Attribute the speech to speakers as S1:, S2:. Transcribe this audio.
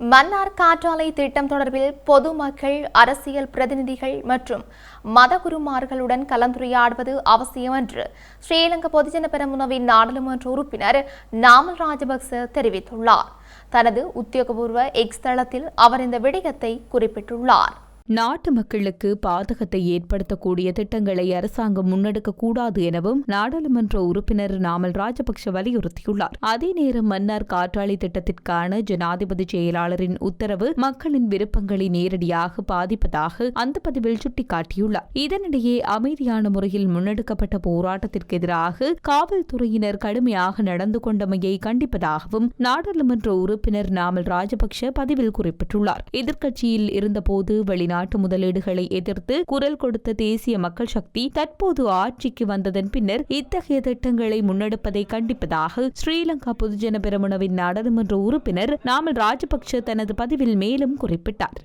S1: மன்னார் காற்றாலை திட்டம் தொடர்பில் பொதுமக்கள் அரசியல் பிரதிநிதிகள் மற்றும் மதகுருமார்களுடன் கலந்துரையாடுவது அவசியம் என்று ஸ்ரீலங்கா பொதுஜன பெரமுனவின் நாடாளுமன்ற உறுப்பினர் நாமல் ராஜபக்ச தெரிவித்துள்ளார். தனது உத்தியோகபூர்வ எக்ஸ் தளத்தில் அவர் இந்த விடயத்தை குறிப்பிட்டுள்ளார்.
S2: நாட்டு மக்களுக்கு பாதகத்தை ஏற்படுத்தக்கூடிய திட்டங்களை அரசாங்கம் முன்னெடுக்க கூடாது எனவும் நாடாளுமன்ற உறுப்பினர் நாமல் ராஜபக்ஷ வலியுறுத்தியுள்ளார். அதே நேரம் மன்னார் காற்றாலை திட்டத்திற்கான ஜனாதிபதி செயலாளரின் உத்தரவு மக்களின் விருப்பங்களை நேரடியாக பாதிப்பதாக அந்த பதிவில் சுட்டிக்காட்டியுள்ளார். இதனிடையே அமைதியான முறையில் முன்னெடுக்கப்பட்ட போராட்டத்திற்கு எதிராக காவல்துறையினர் கடுமையாக நடந்து கொண்டமையை கண்டிப்பதாகவும் நாடாளுமன்ற உறுப்பினர் நாமல் ராஜபக்ஷ பதிவில் குறிப்பிட்டுள்ளார். எதிர்க்கட்சியில் இருந்தபோது வெளிநாட்டு வெளிநாட்டு முதலீடுகளை எதிர்த்து குரல் கொடுத்த தேசிய மக்கள் சக்தி தற்போது ஆட்சிக்கு வந்ததன் பின்னர் இத்தகைய திட்டங்களை முன்னெடுப்பதை கண்டிப்பதாக ஸ்ரீலங்கா பொதுஜன பெரமுனவின் நாடாளுமன்ற உறுப்பினர் நாமல் ராஜபக்ஷ தனது பதிவில் மேலும் குறிப்பிட்டார்.